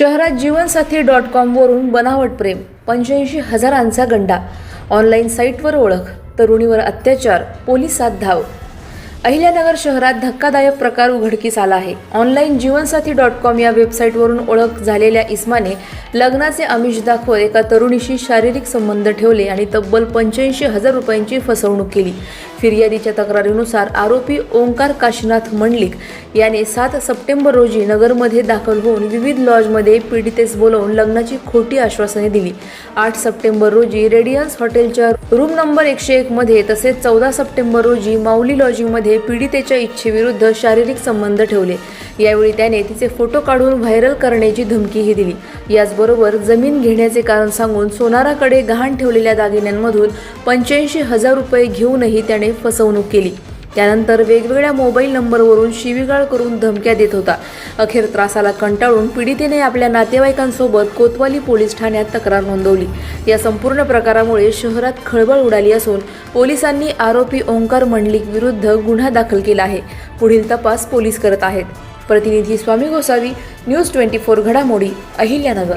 शहरात जीवनसाथी डॉट कॉमवरून बनावट प्रेम पंच्याऐंशी हजारांचा गंडा. ऑनलाईन साईटवर ओळख तरुणीवर अत्याचार पोलिसात धाव. अहिल्यानगर शहरात धक्कादायक प्रकार उघडकीस आला आहे. ऑनलाईन जीवनसाथी डॉट कॉम या वेबसाईटवरून ओळख झालेल्या इस्माने लग्नाचे आमिष दाखवत एका तरुणीशी शारीरिक संबंध ठेवले आणि तब्बल पंच्याऐंशी हजार रुपयांची फसवणूक केली. फिर्यादीच्या तक्रारीनुसार आरोपी ओंकार काशीनाथ मंडलिक याने सात सप्टेंबर रोजी नगरमध्ये दाखल होऊन विविध लॉजमध्ये पीडितेस बोलवून लग्नाची खोटी आश्वासने दिली. आठ सप्टेंबर रोजी रेडियन्स हॉटेलच्या रूम नंबर एकशे एकमध्ये तसेच चौदा सप्टेंबर रोजी माऊली लॉजिंगमध्ये पीडितेच्या इच्छेविरुद्ध शारीरिक संबंध ठेवले. यावेळी त्याने तिचे फोटो काढून व्हायरल करण्याची धमकीही दिली. याचबरोबर जमीन घेण्याचे कारण सांगून सोनाराकडे गहाण ठेवलेल्या दागिन्यांमधून पंच्याऐंशी हजार रुपये घेऊनही त्याने फसवणूक केली. त्यानंतर वेगवेगळ्या मोबाईल नंबरवरून शिवीगाळ करून धमक्या देत होता. अखेर त्रासाला कंटाळून पीडितेने आपल्या नातेवाईकांसोबत कोतवाली पोलीस ठाण्यात तक्रार नोंदवली. या संपूर्ण प्रकारामुळे शहरात खळबळ उडाली असून पोलिसांनी आरोपी ओंकार मंडलिक विरुद्ध गुन्हा दाखल केला आहे. पुढील तपास पोलीस करत आहेत. प्रतिनिधी Swami Gosavi news twenty four घडामोडी अहिल्यानगर.